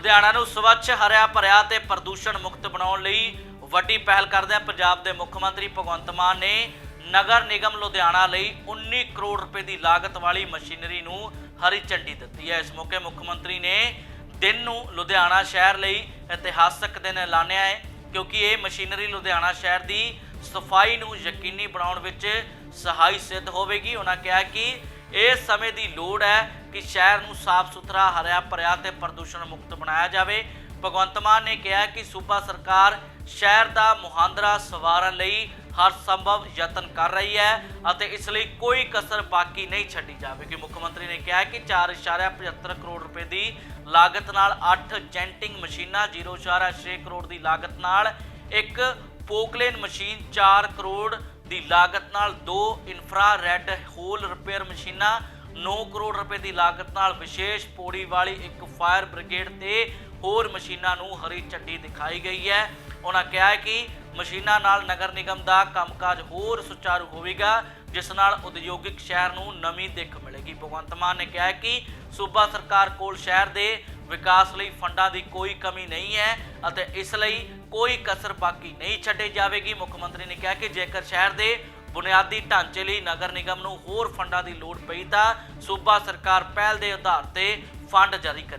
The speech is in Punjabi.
ਲੁਧਿਆਣਾ ਨੂੰ ਸਵੱਛ, ਹਰਿਆ ਭਰਿਆ ਤੇ ਪ੍ਰਦੂਸ਼ਣ ਮੁਕਤ ਬਣਾਉਣ ਲਈ ਵੱਡੀ ਪਹਿਲ ਕਰਦਿਆਂ ਪੰਜਾਬ ਦੇ ਮੁੱਖ ਮੰਤਰੀ ਭਗਵੰਤ ਮਾਨ ਨੇ ਨਗਰ ਨਿਗਮ ਲੁਧਿਆਣਾ ਲਈ 19 ਕਰੋੜ ਰੁਪਏ ਦੀ ਲਾਗਤ ਵਾਲੀ ਮਸ਼ੀਨਰੀ ਨੂੰ ਹਰੀ ਝੰਡੀ ਦਿੱਤੀ ਹੈ। ਇਸ ਮੌਕੇ ਮੁੱਖ ਮੰਤਰੀ ਨੇ ਦਿਨ ਨੂੰ ਲੁਧਿਆਣਾ ਸ਼ਹਿਰ ਲਈ ਇਤਿਹਾਸਕ ਦਿਨ ਐਲਾਨਿਆ ਹੈ ਕਿਉਂਕਿ ਇਹ ਮਸ਼ੀਨਰੀ ਲੁਧਿਆਣਾ ਸ਼ਹਿਰ ਦੀ ਸਫ਼ਾਈ ਨੂੰ ਯਕੀਨੀ ਬਣਾਉਣ ਵਿੱਚ ਸਹਾਈ ਸਿੱਧ ਹੋਵੇਗੀ। ਉਹਨਾਂ ਕਿਹਾ ਕਿ ਇਸ ਸਮੇਂ ਦੀ ਲੋੜ ਹੈ ਕਿ ਸ਼ਹਿਰ ਨੂੰ ਸਾਫ਼ ਸੁਥਰਾ, ਹਰਿਆ ਭਰਿਆ ਤੇ ਪ੍ਰਦੂਸ਼ਣ ਮੁਕਤ ਬਣਾਇਆ ਜਾਵੇ। ਭਗਵੰਤ ਮਾਨ ਨੇ ਕਿਹਾ ਕਿ ਸੂਬਾ ਸਰਕਾਰ ਸ਼ਹਿਰ ਦਾ ਮੁਹਾਂਦਰਾ ਸਵਾਰਨ ਲਈ ਹਰ ਸੰਭਵ ਯਤਨ ਕਰ ਰਹੀ ਹੈ ਅਤੇ ਇਸ ਲਈ ਕੋਈ ਕਸਰ ਬਾਕੀ ਨਹੀਂ ਛੱਡੀ ਜਾਵੇਗੀ ਮੁੱਖ ਮੰਤਰੀ ਨੇ ਕਿਹਾ ਕਿ 4.75 ਕਰੋੜ ਰੁਪਏ ਦੀ ਲਾਗਤ ਨਾਲ 8 ਜੈਂਟਿੰਗ ਮਸ਼ੀਨਾਂ 0.6 ਕਰੋੜ ਦੀ ਲਾਗਤ ਨਾਲ ਇੱਕ ਪੋਕਲੇਨ ਮਸ਼ੀਨ 4 ਕਰੋੜ ਦੀ ਲਾਗਤ ਨਾਲ ਦੋ ਇਨਫਰਾ ਰੈੱਡ ਹੋਲ ਰਿਪੇਅਰ ਮਸ਼ੀਨਾਂ 9 ਕਰੋੜ ਰੁਪਏ ਦੀ ਲਾਗਤ ਨਾਲ ਵਿਸ਼ੇਸ਼ ਪੌੜੀ ਵਾਲੀ ਇੱਕ ਫਾਇਰ ਬ੍ਰਿਗੇਡ ਤੇ ਹੋਰ ਮਸ਼ੀਨਾਂ ਨੂੰ ਹਰੀ ਝੰਡੀ ਦਿਖਾਈ ਗਈ ਹੈ। ਉਹਨਾਂ ਕਿਹਾ ਹੈ ਕਿ ਮਸ਼ੀਨਾਂ ਨਾਲ ਨਗਰ ਨਿਗਮ ਦਾ ਕੰਮਕਾਜ ਹੋਰ ਸੁਚਾਰੂ ਹੋਵੇਗਾ, ਜਿਸ ਨਾਲ ਉਦਯੋਗਿਕ ਸ਼ਹਿਰ ਨੂੰ ਨਵੀਂ ਦਿੱਖ ਮਿਲੇਗੀ। ਭਗਵੰਤ ਮਾਨ ਨੇ ਕਿਹਾ ਕਿ ਸੂਬਾ ਸਰਕਾਰ ਕੋਲ ਸ਼ਹਿਰ ਦੇ ਵਿਕਾਸ ਲਈ ਫੰਡਾਂ ਦੀ ਕੋਈ ਕਮੀ ਨਹੀਂ ਹੈ ਅਤੇ ਇਸ ਲਈ ਕੋਈ ਕਸਰ ਬਾਕੀ ਨਹੀਂ ਛੱਡੇ ਜਾਵੇਗੀ। ਮੁੱਖ ਮੰਤਰੀ ਨੇ ਕਿਹਾ ਕਿ ਜੇਕਰ ਸ਼ਹਿਰ ਦੇ ਬੁਨਿਆਦੀ ਢਾਂਚੇ ਲਈ ਨਗਰ ਨਿਗਮ ਨੂੰ ਹੋਰ ਫੰਡਾਂ ਦੀ ਲੋੜ ਪਈ ਤਾਂ ਸੂਬਾ ਸਰਕਾਰ ਪਹਿਲ ਦੇ ਆਧਾਰ ਤੇ ਫੰਡ ਜਾਰੀ ਕਰੇਗੀ।